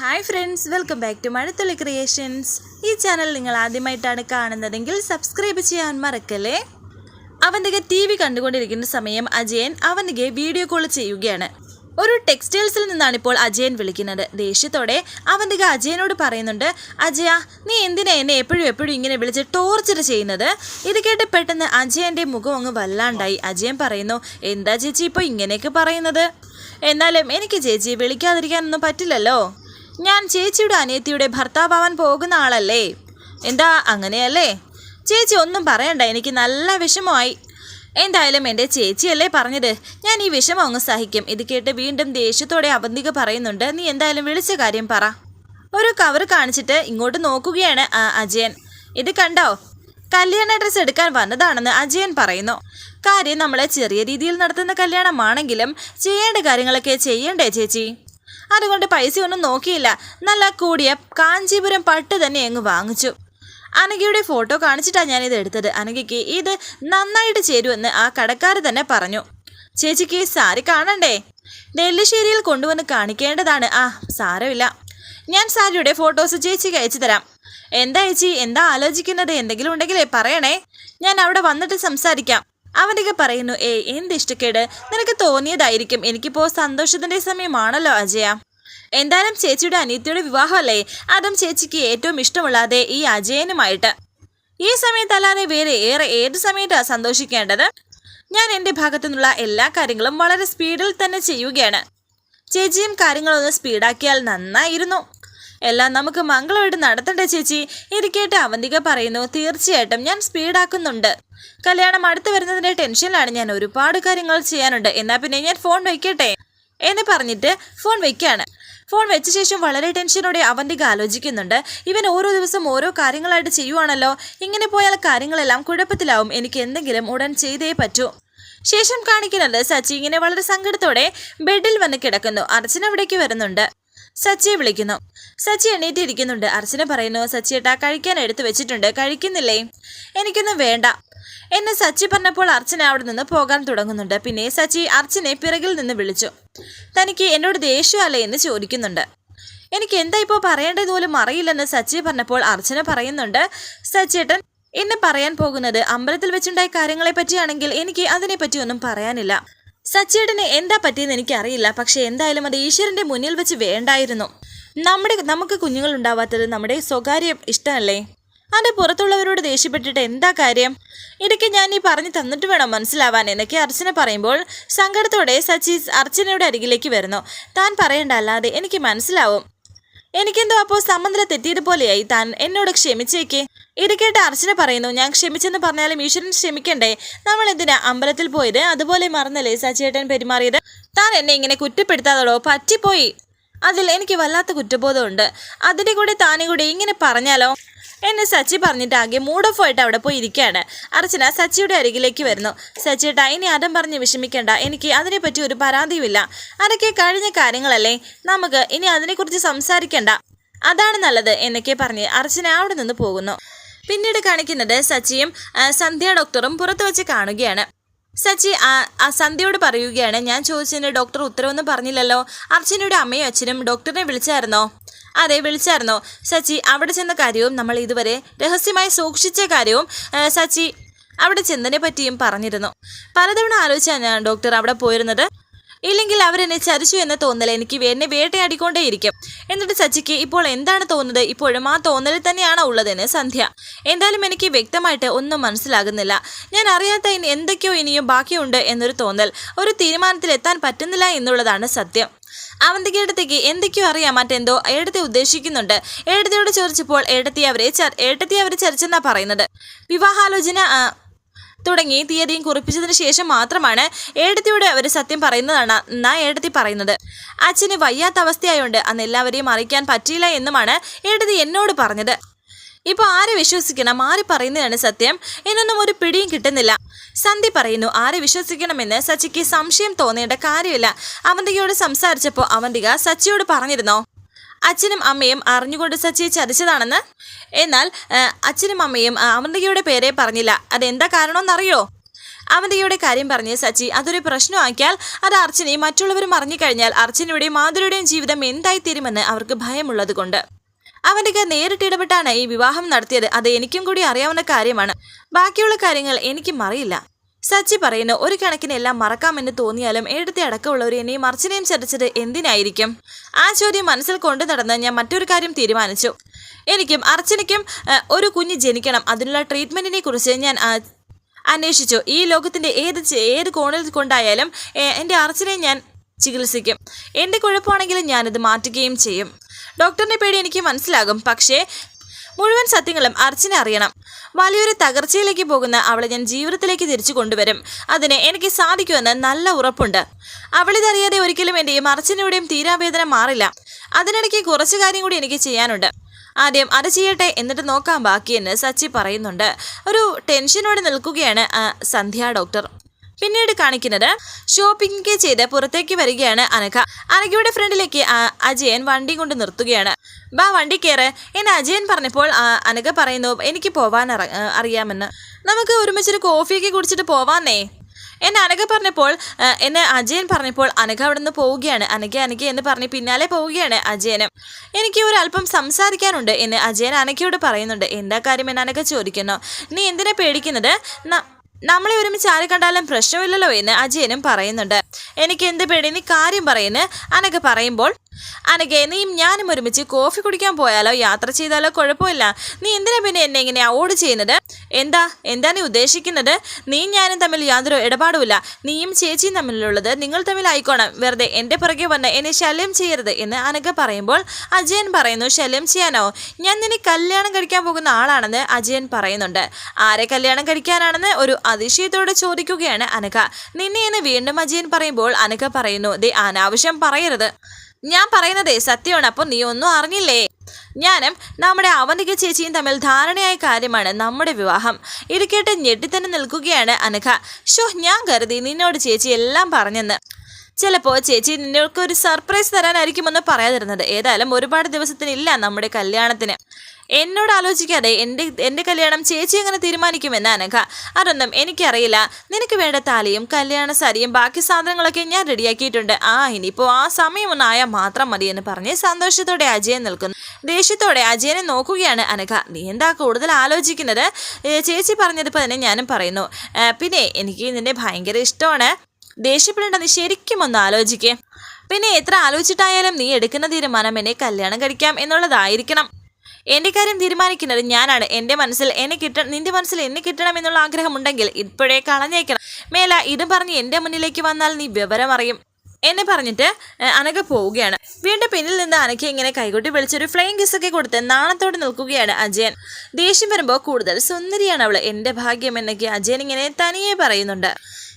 Hi friends welcome back to Mazhathulli creations ഈ channel നിങ്ങൾ ആദ്യമായിട്ടാണ് കാണുന്നതെങ്കിൽ സബ്സ്ക്രൈബ് ചെയ്യാൻ മറക്കല്ലേ? അവന്റെ ടി വി കണ്ടുകൊണ്ടിരിക്കുന്ന സമയം അജയൻ അവന്റെ വീഡിയോ കോൾ ചെയ്യുകയാണ്. ഒരു ടെക്സ്റ്റൈൽസിൽ നിന്നാണ് ഇപ്പോൾ അജയൻ വിളിക്കുന്നത്. ദേഷ്യത്തോടെ അവന്റെ അജയനോട് പറയുന്നുണ്ട് അജയ നീ എന്തിനാ എന്നെ എപ്പോഴും എപ്പോഴും ഇങ്ങനെ വിളിച്ച് ടോർച്ചർ ചെയ്യുന്നത്? ഇത് കേട്ട് പെട്ടെന്ന് അജയന്റെ മുഖം അങ്ങ് വല്ലാണ്ടായി. അജയൻ പറയുന്നു എന്താ ചേച്ചി ഇപ്പോൾ ഇങ്ങനെയൊക്കെ പറയുന്നത്? എന്നാലും എനിക്ക് ചേച്ചി വിളിക്കാതിരിക്കാനൊന്നും പറ്റില്ലല്ലോ. ഞാൻ ചേച്ചിയുടെ അനിയത്തിയുടെ ഭർത്താവാൻ പോകുന്ന ആളല്ലേ? എന്താ അങ്ങനെയല്ലേ? ചേച്ചി ഒന്നും പറയണ്ട എനിക്ക് നല്ല വിഷമമായി. എന്തായാലും എന്റെ ചേച്ചിയല്ലേ പറഞ്ഞത്. ഞാൻ ഈ വിഷമം അങ്ങ് സഹിക്കും. ഇത് കേട്ട് വീണ്ടും ദേഷ്യത്തോടെ അവന്തിക പറയുന്നുണ്ട് നീ എന്തായാലും വിളിച്ച കാര്യം പറ. ഒരു കവർ കാണിച്ചിട്ട് ഇങ്ങോട്ട് നോക്കുകയാണ് അജയൻ. ഇത് കണ്ടോ? കല്യാണ ഡ്രസ്സ് എടുക്കാൻ വന്നതാണെന്ന് അജയൻ പറയുന്നു. കാര്യം നമ്മളെ ചെറിയ രീതിയിൽ നടത്തുന്ന കല്യാണമാണെങ്കിലും ചെയ്യേണ്ട കാര്യങ്ങളൊക്കെ ചെയ്യണ്ടേ ചേച്ചി? അതുകൊണ്ട് പൈസയൊന്നും നോക്കിയില്ല. നല്ല കൂടിയ കാഞ്ചീപുരം പട്ട് തന്നെ അങ്ങ് വാങ്ങിച്ചു. അനഘയുടെ ഫോട്ടോ കാണിച്ചിട്ടാണ് ഞാനിത് എടുത്തത്. അനഘയ്ക്ക് ഇത് നന്നായിട്ട് ചേരുമെന്ന് ആ കടക്കാർ തന്നെ പറഞ്ഞു. ചേച്ചിക്ക് സാരി കാണണ്ടേ? നെല്ലിശ്ശേരിയിൽ കൊണ്ടുവന്ന് കാണിക്കേണ്ടതാണ്. ആ സാരമില്ല. ഞാൻ സാരിയുടെ ഫോട്ടോസ് ചേച്ചിക്ക് അയച്ചു തരാം. എന്താ ചേച്ചി? എന്താ ആലോചിക്കുന്നത്? എന്തെങ്കിലും ഉണ്ടെങ്കിലേ പറയണേ. ഞാൻ അവിടെ വന്നിട്ട് സംസാരിക്കാം. അവനൊക്കെ പറയുന്നു ഏ എന്ത് ഇഷ്ടക്കേട്? നിനക്ക് തോന്നിയതായിരിക്കും. എനിക്കിപ്പോ സന്തോഷത്തിന്റെ സമയമാണല്ലോ അജയ. എന്തായാലും ചേച്ചിയുടെ അനിയത്തിയുടെ വിവാഹമല്ലേ? അതും ചേച്ചിക്ക് ഏറ്റവും ഇഷ്ടമുള്ളതെ ഈ അജയനുമായിട്ട്. ഈ സമയത്തല്ലാതെ വേറെ ഏറെ ഏത് സമയത്താണ് സന്തോഷിക്കേണ്ടത്? ഞാൻ എന്റെ ഭാഗത്തു എല്ലാ കാര്യങ്ങളും വളരെ സ്പീഡിൽ തന്നെ ചെയ്യുകയാണ്. ചേച്ചിയും കാര്യങ്ങളൊന്ന് സ്പീഡാക്കിയാൽ നന്നായിരുന്നു. എല്ലാം നമുക്ക് മംഗളമായിട്ട് നടത്തണ്ടേ ചേച്ചി? ഇത് കേട്ട് അവന്തിക പറയുന്നു തീർച്ചയായിട്ടും ഞാൻ സ്പീഡാക്കുന്നുണ്ട്. കല്യാണം അടുത്ത് വരുന്നതിന്റെ ടെൻഷനിലാണ് ഞാൻ ഒരുപാട് കാര്യങ്ങൾ ചെയ്യാനുണ്ട്. എന്നാ പിന്നെ ഞാൻ ഫോൺ വെക്കട്ടെ? എന്ന് പറഞ്ഞിട്ട് ഫോൺ വെക്കാണ്. ഫോൺ വെച്ച ശേഷം വളരെ ടെൻഷനോടെ അവന്തിക ആലോചിക്കുന്നുണ്ട്. ഇവൻ ഓരോ ദിവസം ഓരോ കാര്യങ്ങളായിട്ട് ചെയ്യുവാണല്ലോ. ഇങ്ങനെ പോയാൽ കാര്യങ്ങളെല്ലാം കുഴപ്പത്തിലാവും. എനിക്ക് എന്തെങ്കിലും ഉടൻ ചെയ്തേ പറ്റൂ. ശേഷം കാണിക്കുന്നത് സച്ചി ഇങ്ങനെ വളരെ സങ്കടത്തോടെ ബെഡിൽ വന്ന് കിടക്കുന്നു. അർച്ചന അവിടേക്ക് വരുന്നുണ്ട്. സച്ചിയെ വിളിക്കുന്നു. സച്ചി എണീറ്റിരിക്കുന്നുണ്ട്. അർച്ചന പറയുന്നു സച്ചിയേട്ടാ കഴിക്കാൻ എടുത്തു വെച്ചിട്ടുണ്ട്. കഴിക്കുന്നില്ലേ? എനിക്കൊന്നും വേണ്ട. എന്നെ സച്ചി പറഞ്ഞപ്പോൾ അർച്ചന അവിടെ നിന്ന് പോകാൻ തുടങ്ങുന്നുണ്ട്. പിന്നെ സച്ചി അർച്ചനെ പിറകിൽ നിന്ന് വിളിച്ചു. തനിക്ക് എന്നോട് ദേഷ്യമല്ലേ എന്ന് ചോദിക്കുന്നുണ്ട്. എനിക്ക് എന്താ ഇപ്പോൾ പറയേണ്ടത് പോലും അറിയില്ലെന്ന് സച്ചി പറഞ്ഞപ്പോൾ അർച്ചന പറയുന്നുണ്ട് സച്ചിയേട്ടൻ എന്നെ പറയാൻ പോകുന്നത് അമ്പലത്തിൽ വെച്ചുണ്ടായ കാര്യങ്ങളെ പറ്റിയാണെങ്കിൽ എനിക്ക് അതിനെപ്പറ്റി ഒന്നും പറയാനില്ല. സച്ചിയേട്ടന് എന്താ പറ്റിയെന്ന് എനിക്കറിയില്ല. പക്ഷെ എന്തായാലും അത് ഈശ്വരന്റെ മുന്നിൽ വെച്ച് വേണ്ടായിരുന്നു. നമ്മുടെ നമുക്ക് കുഞ്ഞുങ്ങൾ ഉണ്ടാവാത്തത് നമ്മുടെ സ്വകാര്യ ഇഷ്ടമല്ലേ? അത് പുറത്തുള്ളവരോട് ദേഷ്യപ്പെട്ടിട്ട് എന്താ കാര്യം? ഇടയ്ക്ക് ഞാൻ ഈ പറഞ്ഞു തന്നിട്ട് വേണം മനസ്സിലാവാൻ എന്നൊക്കെ അർച്ചന പറയുമ്പോൾ സങ്കടത്തോടെ സച്ചി അർച്ചനയുടെ അരികിലേക്ക് വരുന്നു. താൻ പറയേണ്ട അല്ലാതെ എനിക്ക് മനസ്സിലാവും. എനിക്കെന്തോ അപ്പോൾ തെറ്റിയത് തെറ്റിയതുപോലെയായി താൻ എന്നോട് ക്ഷമിച്ചേക്ക്. ഇത് കേട്ട് അർച്ചന പറയുന്നു ഞാൻ ക്ഷമിച്ചെന്ന് പറഞ്ഞാലും ഈശ്വരൻ ക്ഷമിക്കണ്ടേ? നമ്മൾ എന്തിനാ അമ്പലത്തിൽ പോയത്? അതുപോലെ മറന്നല്ലേ സച്ചിയേട്ടൻ പെരുമാറിയത്? താൻ എന്നെ ഇങ്ങനെ കുറ്റപ്പെടുത്താതോടോ? പറ്റിപ്പോയി. അതിൽ എനിക്ക് വല്ലാത്ത കുറ്റബോധമുണ്ട്. അതിന്റെ കൂടെ താനും കൂടെ ഇങ്ങനെ പറഞ്ഞാലോ? എന്നെ സച്ചി പറഞ്ഞിട്ട് ആകെ മൂഡ് ഓഫ് ആയിട്ട് അവിടെ പോയി ഇരിക്കുകയാണ്. അർച്ചന സച്ചിയുടെ അരികിലേക്ക് വരുന്നു. സച്ചി ഇനി അടം പറഞ്ഞ് വിഷമിക്കേണ്ട. എനിക്ക് അതിനെപ്പറ്റി ഒരു പരാതിയുമില്ല. അതൊക്കെ കഴിഞ്ഞ കാര്യങ്ങളല്ലേ? നമുക്ക് ഇനി അതിനെക്കുറിച്ച് സംസാരിക്കേണ്ട. അതാണ് നല്ലത് എന്നൊക്കെ പറഞ്ഞ് അർച്ചന അവിടെ നിന്ന് പോകുന്നു. പിന്നീട് കാണിക്കുന്നത് സച്ചിയും സന്ധ്യ ഡോക്ടറും പുറത്തു വെച്ച് കാണുകയാണ്. സച്ചി ആ സന്ധ്യയോട് പറയുകയാണ്. ഞാൻ ചോദിച്ചതിന് ഡോക്ടർ ഉത്തരവൊന്നും പറഞ്ഞില്ലല്ലോ. അർച്ചനയുടെ അമ്മയും അച്ഛനും ഡോക്ടറിനെ വിളിച്ചായിരുന്നോ? അതെ വിളിച്ചായിരുന്നോ. സച്ചി അവിടെ ചെന്ന കാര്യവും നമ്മൾ ഇതുവരെ രഹസ്യമായി സൂക്ഷിച്ച കാര്യവും സച്ചി അവിടെ ചെന്നതിനെ പറ്റിയും പറഞ്ഞിരുന്നു. പലതവണ ആലോചിച്ചാണ് ഡോക്ടർ അവിടെ പോയിരുന്നത്. ഇല്ലെങ്കിൽ അവരെന്നെ ചതിച്ചു എന്ന തോന്നൽ എനിക്ക് എന്നെ വേട്ടയാടിക്കൊണ്ടേയിരിക്കും എന്നിട്ട് സച്ചിക്ക് ഇപ്പോൾ എന്താണ് തോന്നുന്നത്? ഇപ്പോഴും ആ തോന്നലിൽ തന്നെയാണ് ഉള്ളതെന്ന് സന്ധ്യ. എന്തായാലും എനിക്ക് വ്യക്തമായിട്ട് ഒന്നും മനസ്സിലാകുന്നില്ല. ഞാൻ അറിയാത്ത ഇനി എന്തൊക്കെയോ ഇനിയും ബാക്കിയുണ്ട് എന്നൊരു തോന്നൽ. ഒരു തീരുമാനത്തിൽ എത്താൻ പറ്റുന്നില്ല എന്നുള്ളതാണ് സത്യം. അവന്തികേടത്തേക്ക് എന്തൊക്കെയോ അറിയാം മറ്റെന്തോ ഏടത്തെ ഉദ്ദേശിക്കുന്നുണ്ട്. ഏടത്തിയോട് ചോദിച്ചപ്പോൾ ഏടത്തി അവരെ ഏടത്തി അവരെ ചരിച്ചെന്നാ പറയുന്നത്. വിവാഹാലോചന തുടങ്ങി തീയതിയും കുറിപ്പിച്ചതിന് ശേഷം മാത്രമാണ് ഏടത്തിയോട് അവർ സത്യം പറയുന്നതാണ് എന്നാ ഏടത്തി പറയുന്നത്. അച്ഛന് വയ്യാത്ത അവസ്ഥയായോണ്ട് അന്ന് എല്ലാവരെയും അറിയിക്കാൻ പറ്റിയില്ല എന്നുമാണ് ഏടതി എന്നോട് പറഞ്ഞത്. ഇപ്പൊ ആരെ വിശ്വസിക്കണം? ആര് പറയുന്നതാണ് സത്യം? എന്നൊന്നും ഒരു പിടിയും കിട്ടുന്നില്ല. സന്ധി പറയുന്നു ആരെ വിശ്വസിക്കണമെന്ന് സച്ചിക്ക് സംശയം തോന്നേണ്ട കാര്യമില്ല. അവന്തികയോട് സംസാരിച്ചപ്പോൾ അവന്തിക സച്ചിയോട് പറഞ്ഞിരുന്നോ? അച്ഛനും അമ്മയും അറിഞ്ഞുകൊണ്ട് സച്ചിയെ ചതിച്ചതാണെന്ന്. എന്നാൽ അച്ഛനും അമ്മയും അമൃതയുടെ പേരെ പറഞ്ഞില്ല. അതെന്താ കാരണമെന്നറിയോ? അവന്തികയുടെ കാര്യം പറഞ്ഞ് സച്ചി അതൊരു പ്രശ്നമാക്കിയാൽ അത് അർച്ചനയും മറ്റുള്ളവരും അറിഞ്ഞുകഴിഞ്ഞാൽ അർച്ചനയുടെയും മാധുരിയുടെയും ജീവിതം എന്തായിത്തീരുമെന്ന് അവർക്ക് ഭയമുള്ളത് കൊണ്ട് അവന്തിക നേരിട്ട് ഇടപെട്ടാണ് ഈ വിവാഹം നടത്തിയത്. അത് എനിക്കും കൂടി അറിയാവുന്ന കാര്യമാണ്. ബാക്കിയുള്ള കാര്യങ്ങൾ എനിക്കും അറിയില്ല. സച്ചി പറയുന്നു ഒരു കണക്കിന് എല്ലാം മറക്കാമെന്ന് തോന്നിയാലും എഴുത്തി അടക്കമുള്ളവർ എന്നെയും അർച്ചനയും ചതിച്ചത് എന്തിനായിരിക്കും? ആ ചോദ്യം മനസ്സിൽ കൊണ്ടു നടന്ന് ഞാൻ മറ്റൊരു കാര്യം തീരുമാനിച്ചു. എനിക്കും അർച്ചനയ്ക്കും ഒരു കുഞ്ഞ് ജനിക്കണം. അതിനുള്ള ട്രീറ്റ്മെന്റിനെ കുറിച്ച് ഞാൻ അന്വേഷിച്ചു. ഈ ലോകത്തിന്റെ ഏത് ഏത് കോണിൽ കൊണ്ടായാലും എന്റെ അർച്ചനയെ ഞാൻ ചികിത്സിക്കും. എന്റെ കുഴപ്പമാണെങ്കിലും ഞാനത് മാറ്റുകയും ചെയ്യും. ഡോക്ടറിനെ പേടി എനിക്ക് മനസ്സിലാകും. പക്ഷേ മുഴുവൻ സത്യങ്ങളും അർച്ചന അറിയണം. വലിയൊരു തകർച്ചയിലേക്ക് പോകുന്ന അവളെ ഞാൻ ജീവിതത്തിലേക്ക് തിരിച്ചു കൊണ്ടുവരും. അതിന് എനിക്ക് സാധിക്കുമെന്ന് നല്ല ഉറപ്പുണ്ട്. അവളിതറിയാതെ ഒരിക്കലും എന്റെയും അർച്ചനയുടെയും തീരാവേദന മാറില്ല. അതിനിടയ്ക്ക് കുറച്ച് കാര്യം കൂടി എനിക്ക് ചെയ്യാനുണ്ട്. ആദ്യം അത് ചെയ്യട്ടെ എന്നിട്ട് നോക്കാം ബാക്കിയെന്ന് സച്ചി പറയുന്നുണ്ട്. ഒരു ടെൻഷനോടെ നിൽക്കുകയാണ് സന്ധ്യ ഡോക്ടർ. പിന്നീട് കാണിക്കുന്നത് ഷോപ്പിംഗ് ചെയ്ത് പുറത്തേക്ക് വരികയാണ് അനഘ. അനഘയുടെ ഫ്രണ്ടിലേക്ക് അജയൻ വണ്ടി കൊണ്ട് നിർത്തുകയാണ്. ബാ വണ്ടി കയറ് എന്ന് അജയൻ പറഞ്ഞപ്പോൾ അനഘ പറയുന്നു എനിക്ക് പോവാൻ അറ- അറിയാമെന്ന്. നമുക്ക് ഒരുമിച്ചൊരു കോഫിയൊക്കെ കുടിച്ചിട്ട് പോവാന്നേ. എന്നെ അനഘ പറഞ്ഞപ്പോൾ എന്നെ അജയൻ പറഞ്ഞപ്പോൾ അനഘ അവിടെ നിന്ന് പോവുകയാണ്. അനഘ അനഘ എന്ന് പറഞ്ഞ് പിന്നാലെ പോവുകയാണ് അജയന്. എനിക്ക് ഒരല്പം സംസാരിക്കാനുണ്ട് എന്ന് അജയൻ അനഘയോട് പറയുന്നുണ്ട്. എന്താ കാര്യം? എന്ന് അനഘ ചോദിക്കുന്നു. നീ എന്തിനാ പേടിക്കുന്നത്? നമ്മളെ ഒരുമിച്ച് ആര് കണ്ടാലും പ്രശ്നമില്ലല്ലോ എന്ന് അജയനും പറയുന്നുണ്ട്. എനിക്ക് എന്ത് പേടി? നീ കാര്യം പറയുന്നു അനക്ക് പറയുമ്പോൾ അനഘ നീയും ഞാനും ഒരുമിച്ച് കോഫി കുടിക്കാൻ പോയാലോ? യാത്ര ചെയ്താലോ? കുഴപ്പമില്ല. നീ എന്തിനാ പിന്നെ എന്നെ ഇങ്ങനെ അവോയ്ഡ് ചെയ്യുന്നത്? എന്താ? എന്താ നീ ഉദ്ദേശിക്കുന്നത്? നീ ഞാനും തമ്മിൽ യാതൊരു ഇടപാടുമില്ല. നീയും ചേച്ചിയും തമ്മിലുള്ളത് നിങ്ങൾ തമ്മിൽ തമ്മിലായിക്കോണം. വെറുതെ എന്റെ പുറകെ വന്ന് എന്നെ ശല്യം ചെയ്യരുത് എന്ന് അനഘ പറയുമ്പോൾ അജയൻ പറയുന്നു ശല്യം ചെയ്യാനോ? ഞാൻ നിന്നെ കല്യാണം കഴിക്കാൻ പോകുന്ന ആളാണെന്ന് അജയൻ പറയുന്നുണ്ട്. ആരെ കല്യാണം കഴിക്കാനാണെന്ന് ഒരു അതിശയത്തോടെ ചോദിക്കുകയാണ് അനഘ. നിന്നെ എന്ന് വീണ്ടും അജയൻ പറയുമ്പോൾ അനഘ പറയുന്നു ദേ അനാവശ്യം പറയരുത്. ഞാൻ പറയുന്നതേ സത്യമാണ് അപ്പോൾ നീ ഒന്നും അറിഞ്ഞില്ലേ? ഞാനും നമ്മുടെ അവന്തിക ചേച്ചിയും തമ്മിൽ ധാരണയായ കാര്യമാണ് നമ്മുടെ വിവാഹം. ഇത് കേട്ട് ഞെട്ടിത്തന്നെ നിൽക്കുകയാണ് അനഘ. ഷോ ഞാൻ കരുതി നിന്നോട് ചേച്ചി എല്ലാം പറഞ്ഞെന്ന്. ചിലപ്പോൾ ചേച്ചി നിനക്ക് ഒരു സർപ്രൈസ് തരാനായിരിക്കുമെന്ന് പറയാതിരുന്നത്. ഏതായാലും ഒരുപാട് ദിവസത്തിനില്ല നമ്മുടെ കല്യാണത്തിന്. എന്നോട് ആലോചിക്കാതെ എന്റെ എന്റെ കല്യാണം ചേച്ചി എങ്ങനെ തീരുമാനിക്കുമെന്ന് അനഘ. അതൊന്നും എനിക്കറിയില്ല. നിനക്ക് വേണ്ട താലിയും കല്യാണ സാരിയും ബാക്കി സാധനങ്ങളൊക്കെ ഞാൻ റെഡിയാക്കിയിട്ടുണ്ട്. ആ ഇനിയിപ്പോൾ ആ സമയം ആയാൽ മാത്രം മതി എന്ന് പറഞ്ഞ് സന്തോഷത്തോടെ അജയൻ നിൽക്കുന്നു. ദേഷ്യത്തോടെ അജയനെ നോക്കുകയാണ് അനഘ. നീ എന്താ കൂടുതൽ ആലോചിക്കുന്നത്? ചേച്ചി പറഞ്ഞതിപ്പോൾ തന്നെ ഞാനും പറയുന്നു. പിന്നെ എനിക്ക് നിന്നെ ഭയങ്കര ഇഷ്ടമാണ്. ദേഷ്യപ്പെടേണ്ട നീ ശരിക്കും ഒന്ന് ആലോചിക്കേ. പിന്നെ എത്ര ആലോചിച്ചിട്ടായാലും നീ എടുക്കുന്ന തീരുമാനം എന്നെ കല്യാണം കഴിക്കാം എന്നുള്ളതായിരിക്കണം. എന്റെ കാര്യം തീരുമാനിക്കുന്നത് ഞാനാണ്. എന്റെ മനസ്സിൽ എന്നെ കിട്ട നിന്റെ മനസ്സിൽ എന്നെ കിട്ടണം എന്നുള്ള ആഗ്രഹമുണ്ടെങ്കിൽ ഇപ്പോഴേ കളഞ്ഞേക്കണം. മേല ഇതും പറഞ്ഞ് എന്റെ മുന്നിലേക്ക് വന്നാൽ നീ വിവരം അറിയും എന്നെ പറഞ്ഞിട്ട് അനക പോവുകയാണ്. വീണ്ടും പിന്നിൽ നിന്ന് അനഘ ഇങ്ങനെ കൈകൊട്ടി വിളിച്ചൊരു ഫ്ലൈങ് കിസ്സൊക്കെ കൊടുത്ത് നാണത്തോടെ നിൽക്കുകയാണ് അജയൻ. ദേഷ്യം വരുമ്പോൾ കൂടുതൽ സുന്ദരിയാണ് അവൾ എന്റെ ഭാഗ്യം എന്നൊക്കെ അജയൻ ഇങ്ങനെ തനിയെ പറയുന്നുണ്ട്.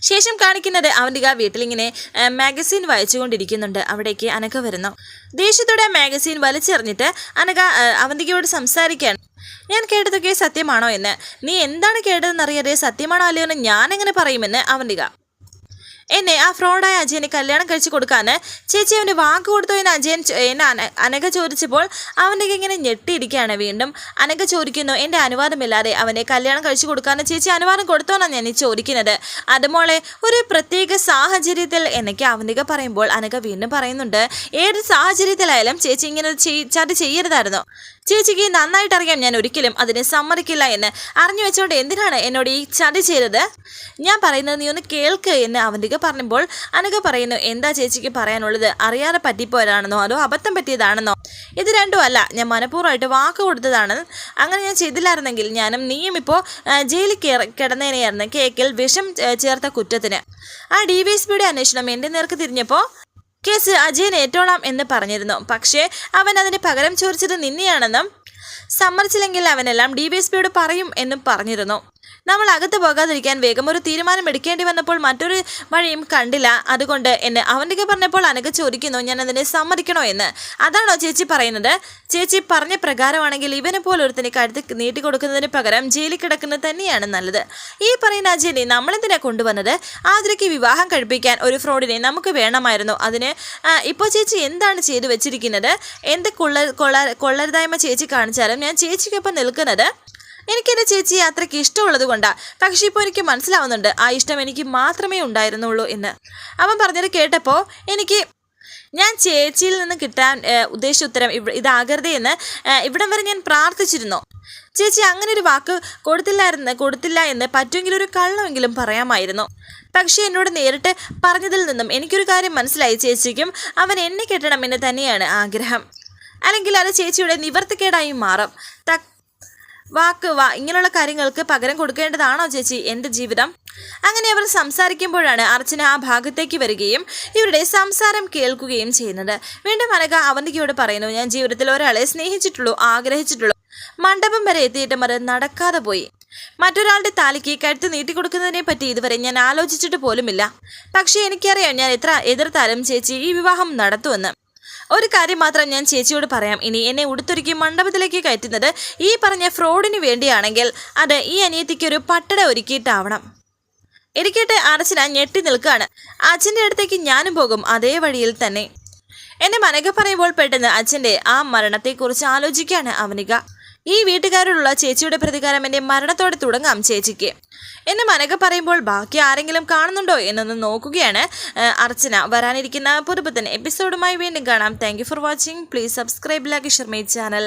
ശേഷം കാണിക്കുന്നത് അവന്തിക വീട്ടിലിങ്ങനെ മാഗസീൻ വായിച്ചുകൊണ്ടിരിക്കുന്നുണ്ട്. അവിടേക്ക് അനഘ വരുന്നു. ദേഷ്യത്തോടെ മാഗസീൻ വലിച്ചെറിഞ്ഞിട്ട് അനക അവന്തികയോട് സംസാരിക്കുകയാണ്. ഞാൻ കേട്ടതൊക്കെ സത്യമാണോ? എന്ന്. നീ എന്താണ് കേട്ടതെന്നറിയാതെ സത്യമാണോ അല്ലയോ എന്ന് ഞാനെങ്ങനെ പറയുമെന്ന്? അവന്തിക. എന്നെ ആ ഫ്രോഡായ അജയനെ കല്യാണം കഴിച്ചു കൊടുക്കാന് ചേച്ചി അവന് വാക്ക് കൊടുത്തു എന്ന് അജയൻ എന്നെ അന അനഘ ചോദിച്ചപ്പോൾ അവന്റെ ഇങ്ങനെ ഞെട്ടിയിരിക്കുകയാണ് വീണ്ടും. അനക ചോദിക്കുന്നു എന്റെ അനുവാദമില്ലാതെ അവനെ കല്യാണം കഴിച്ചു കൊടുക്കാന് ചേച്ചി അനുവാദം കൊടുത്തോന്നാണ് ഞാൻ ചോദിക്കുന്നത്. അതുമോളെ ഒരു പ്രത്യേക സാഹചര്യത്തിൽ എനിക്ക് അവനിക പറയുമ്പോൾ അനക വീണ്ടും പറയുന്നുണ്ട് ഏത് സാഹചര്യത്തിലായാലും ചേച്ചി ഇങ്ങനെ ചതി ചെയ്യരുതായിരുന്നു. ചേച്ചിക്ക് നന്നായിട്ട് അറിയാം ഞാൻ ഒരിക്കലും അതിനെ സമ്മതിക്കില്ല എന്ന് അറിഞ്ഞു വെച്ചോണ്ട് എന്തിനാണ് എന്നോട് ഈ ചതി ചെയ്തത്? ഞാൻ പറയുന്നത് നീ ഒന്ന് കേൾക്ക് എന്ന് അവന്തിക പറഞ്ഞപ്പോൾ അനക പറയുന്നു എന്താ ചേച്ചിക്ക് പറയാനുള്ളത്? അറിയാതെ പറ്റിപ്പോയതാണെന്നോ? അതോ അബദ്ധം പറ്റിയതാണെന്നോ? ഇത് രണ്ടും അല്ല. ഞാൻ മനഃപൂർവമായിട്ട് വാക്ക് കൊടുത്തതാണ്. അങ്ങനെ ഞാൻ ചെയ്തില്ലായിരുന്നെങ്കിൽ ഞാനും നീയും ഇപ്പോൾ ജയിലിൽ കയറി കിടന്നേനെയായിരുന്നു കേക്കിൽ വിഷം ചേർത്ത കുറ്റത്തിന്. ആ ഡി വി എസ് പിയുടെ അന്വേഷണം എന്റെ നേർക്ക് തിരിഞ്ഞപ്പോൾ കേസ് അജയൻ ഏറ്റോളാം എന്ന് പറഞ്ഞിരുന്നു. പക്ഷേ അവൻ അതിന് പകരം ചോദിച്ചത് നിന്നെയാണെന്നും സമ്മതിച്ചില്ലെങ്കിൽ അവനെല്ലാം ഡി പറയും എന്നും പറഞ്ഞിരുന്നു. നമ്മൾ അകത്ത് പോകാതിരിക്കാൻ വേഗം ഒരു തീരുമാനം എടുക്കേണ്ടി വന്നപ്പോൾ മറ്റൊരു വഴിയും കണ്ടില്ല. അതുകൊണ്ട് എന്നെ അവന്റെ പറഞ്ഞപ്പോൾ അനക്ക് ചോദിക്കുന്നു ഞാൻ അതിനെ സമ്മതിക്കണോ എന്ന്? അതാണോ ചേച്ചി പറയുന്നത്. ചേച്ചി പറഞ്ഞ പ്രകാരമാണെങ്കിൽ ഇവനെ പോലെ ഒരുത്തിന് കഴുത്ത് നീട്ടി കൊടുക്കുന്നതിന് പകരം ജയിലിൽ കിടക്കുന്നത് തന്നെയാണ് നല്ലത്. ഈ പറയുന്ന അജയനെ നമ്മളെന്തിനാ കൊണ്ടുവന്നത്? ആതിരയ്ക്ക് വിവാഹം കഴിപ്പിക്കാൻ ഒരു ഫ്രോഡിനെ നമുക്ക് വേണമായിരുന്നു. അതിന് ഇപ്പോൾ ചേച്ചി എന്താണ് ചെയ്തു വെച്ചിരിക്കുന്നത്? എന്ത് കൊള്ള കൊള്ളരുതായ്മ ചേച്ചി കാണിച്ചാലും ഞാൻ ചേച്ചിക്കൊപ്പം നിൽക്കുന്നത് എനിക്കെന്റെ ചേച്ചിയെ അത്രയ്ക്ക് ഇഷ്ടമുള്ളത് കൊണ്ടാണ് പക്ഷേ ഇപ്പോൾ എനിക്ക് മനസ്സിലാവുന്നുണ്ട് ആ ഇഷ്ടം എനിക്ക് മാത്രമേ ഉണ്ടായിരുന്നുള്ളൂ എന്ന്. അവൻ പറഞ്ഞത് കേട്ടപ്പോൾ എനിക്ക് ഞാൻ ചേച്ചിയിൽ നിന്ന് കിട്ടാൻ ഉദ്ദേശിച്ച ഉത്തരം ഇതാകരുതേ എന്ന് ഇവിടം വരെ ഞാൻ പ്രാർത്ഥിച്ചിരുന്നു. ചേച്ചി അങ്ങനെ ഒരു വാക്ക് കൊടുത്തില്ലായിരുന്നു കൊടുത്തില്ല എന്ന് പറ്റുമെങ്കിലും ഒരു കള്ളമെങ്കിലും പറയാമായിരുന്നു. പക്ഷേ എന്നോട് നേരിട്ട് പറഞ്ഞതിൽ നിന്നും എനിക്കൊരു കാര്യം മനസ്സിലായി ചേച്ചിക്കും അവൻ എന്നെ കെട്ടണമെന്ന് തന്നെയാണ് ആഗ്രഹം. അല്ലെങ്കിൽ അത് ചേച്ചിയുടെ നിവർത്തിക്കേടായി മാറും. തക് വാക്ക് വാ ഇങ്ങനെയുള്ള കാര്യങ്ങൾക്ക് പകരം കൊടുക്കേണ്ടതാണോ ചേച്ചി? എന്റെ ജീവിതം? അങ്ങനെ അവർ സംസാരിക്കുമ്പോഴാണ് അർച്ചന ആ ഭാഗത്തേക്ക് വരികയും ഇവരുടെ സംസാരം കേൾക്കുകയും ചെയ്യുന്നത്. വീണ്ടും അനക അവന്തികയോട് പറയുന്നു ഞാൻ ജീവിതത്തിൽ ഒരാളെ സ്നേഹിച്ചിട്ടുള്ളൂ ആഗ്രഹിച്ചിട്ടുള്ളൂ. മണ്ഡപം വരെ എത്തിയിട്ടും അത് നടക്കാതെ പോയി. മറ്റൊരാളുടെ താലിക്ക് കഴുത്ത് നീട്ടിക്കൊടുക്കുന്നതിനെ പറ്റി ഇതുവരെ ഞാൻ ആലോചിച്ചിട്ട് പോലുമില്ല. പക്ഷേ എനിക്കറിയാം ഞാൻ എത്ര എതിർത്താലും ചേച്ചി ഈ വിവാഹം നടത്തുമെന്ന്. ഒരു കാര്യം മാത്രം ഞാൻ ചേച്ചിയോട് പറയാം. ഇനി എന്നെ ഉടുത്തൊരുക്കി മണ്ഡപത്തിലേക്ക് കയറ്റുന്നത് ഈ പറഞ്ഞ ഫ്രോഡിന് വേണ്ടിയാണെങ്കിൽ അത് ഈ അനിയത്തിക്ക് ഒരു പട്ടട ഒരുക്കിയിട്ടാവണം. ഇരിക്കട്ടെ അർച്ചന ഞെട്ടി നിൽക്കുകയാണ്. അച്ഛന്റെ അടുത്തേക്ക് ഞാനും പോകും അതേ വഴിയിൽ തന്നെ. എന്നെ മനക പറയുമ്പോൾ പെട്ടെന്ന് അച്ഛന്റെ ആ മരണത്തെക്കുറിച്ച് ആലോചിക്കുകയാണ് അവനിക. ഈ വീട്ടുകാരോടുള്ള ചേച്ചിയുടെ പ്രതികാരം എന്റെ മരണത്തോടെ തുടങ്ങാം ചേച്ചിക്ക്. എന്ന് മനക പറയുമ്പോൾ ബാക്കി ആരെങ്കിലും കാണുന്നുണ്ടോ എന്നൊന്ന് നോക്കുകയാണ് അർച്ചന. വരാനിരിക്കുന്ന പുതുപുത്തൻ എപ്പിസോഡുമായി വീണ്ടും കാണാം. Thank for watching please subscribe like share my channel